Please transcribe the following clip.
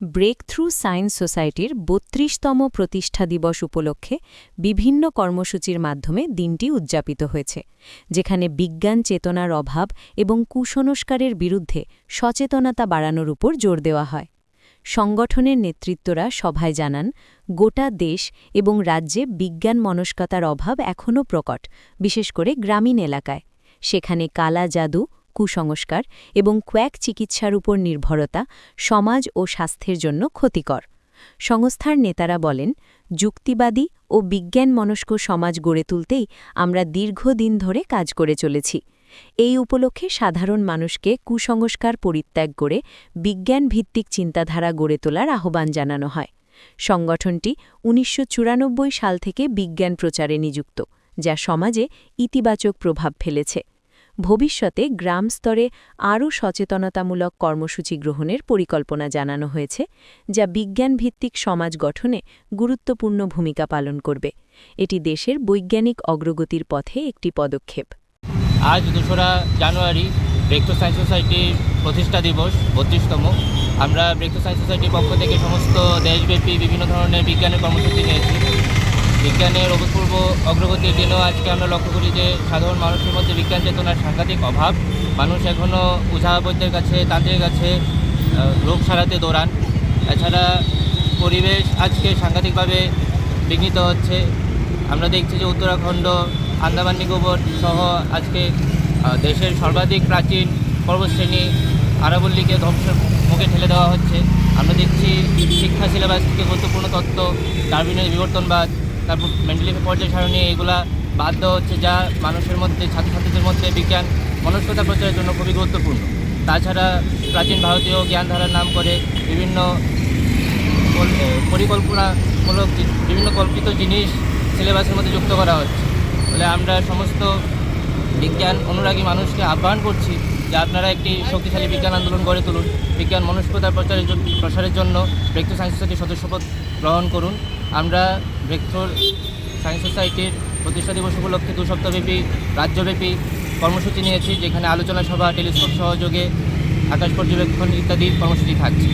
Break through science সোসাইটির বত্রিশতম প্রতিষ্ঠা দিবস উপলক্ষে বিভিন্ন কর্মসূচির মাধ্যমে দিনটি উদযাপিত হয়েছে, যেখানে বিজ্ঞান চেতনার অভাব এবং কুসংস্কারের বিরুদ্ধে সচেতনতা বাড়ানোর উপর জোর দেওয়া হয়। সংগঠনের নেতৃত্বরা সভায় জানান, গোটা দেশ এবং রাজ্যে বিজ্ঞান মনস্কতার অভাব এখনও প্রকট, বিশেষ করে গ্রামীণ এলাকায়। সেখানে কালা জাদু কুসংস্কার এবং কোয়াক চিকিৎসার উপর নির্ভরতা সমাজ ও স্বাস্থ্যের জন্য ক্ষতিকর। সংস্থার নেতারা বলেন, যুক্তিবাদী ও বিজ্ঞান মনস্ক সমাজ গড়ে তুলতেই আমরা দীর্ঘদিন ধরে কাজ করে চলেছি। এই উপলক্ষে সাধারণ মানুষকে কুসংস্কার পরিত্যাগ করে বিজ্ঞান ভিত্তিক চিন্তাধারা গড়ে তোলার আহ্বান জানানো হয়। সংগঠনটি উনিশশো চুরানব্বই সাল থেকে বিজ্ঞান প্রচারে নিযুক্ত, যা সমাজে ইতিবাচক প্রভাব ফেলেছে। ভবিষ্যতে গ্রাম স্তরে আরও সচেতনতামূলক কর্মসূচি গ্রহণের পরিকল্পনা জানানো হয়েছে, যা বিজ্ঞানভিত্তিক সমাজ গঠনে গুরুত্বপূর্ণ ভূমিকা পালন করবে। এটি দেশের বৈজ্ঞানিক অগ্রগতির পথে একটি পদক্ষেপ। আজ দোসরা জানুয়ারি ব্রেকথ্রু সায়েন্স সোসাইটির প্রতিষ্ঠা দিবস, বত্রিশতম। আমরা ব্রেকথ্রু সায়েন্স সোসাইটির পক্ষ থেকে সমস্ত দেশব্যাপী বিভিন্ন ধরনের বিজ্ঞানের কর্মসূচি নিয়েছি। বিজ্ঞানের অভূতপূর্ব অগ্রগতির দিনও আজকে আমরা লক্ষ্য করি যে সাধারণ মানুষের মধ্যে বিজ্ঞান চেতনার সাংঘাতিক অভাব। মানুষ এখনও উঝাবৈদ্যের কাছে তান্ত্রিকের কাছে রোগ সারাতে দৌড়ান। এছাড়া পরিবেশ আজকে সাংঘাতিকভাবে বিঘ্নিত হচ্ছে। আমরা দেখছি যে উত্তরাখণ্ড, আন্দামান নিকোবর সহ আজকে দেশের সর্বাধিক প্রাচীন পর্বতশ্রেণী আরাবল্লীকে ধ্বংসের মুখে ঠেলে দেওয়া হচ্ছে। আমরা দেখছি শিক্ষা সিলেবাস থেকে গুরুত্বপূর্ণ তত্ত্ব ডারবিনের বিবর্তনবাদ তারপর মেন্টালি পর্যায় সারণী এগুলা বাদ দেওয়া হচ্ছে যা মানুষের মধ্যে, ছাত্রছাত্রীদের মধ্যে বিজ্ঞান, মনস্কতা প্রচারের জন্য খুবই গুরুত্বপূর্ণ। তাছাড়া প্রাচীন ভারতীয় জ্ঞানধারার নাম করে বিভিন্ন পরিকল্পনামূলক বিভিন্ন কল্পিত জিনিস সিলেবাসের মধ্যে যুক্ত করা হচ্ছে। ফলে আমরা সমস্ত বিজ্ঞান অনুরাগী মানুষকে আহ্বান করছি যে আপনারা একটি শক্তিশালী বিজ্ঞান আন্দোলন গড়ে তুলুন, বিজ্ঞান মনস্কতার প্রচারের প্রসারের জন্য ব্রেকথ্রু সায়েন্স সোসাইটির সদস্যপদ গ্রহণ করুন। আমরা ব্রেকথ্রু সায়েন্স সোসাইটির প্রতিষ্ঠা দিবস উপলক্ষে দু সপ্তাহব্যাপী, রাজ্যব্যাপী কর্মসূচি নিয়েছি, যেখানে আলোচনা সভা, টেলিস্কোপ সহযোগে, আকাশ পর্যবেক্ষণ ইত্যাদি কর্মসূচি থাকছে।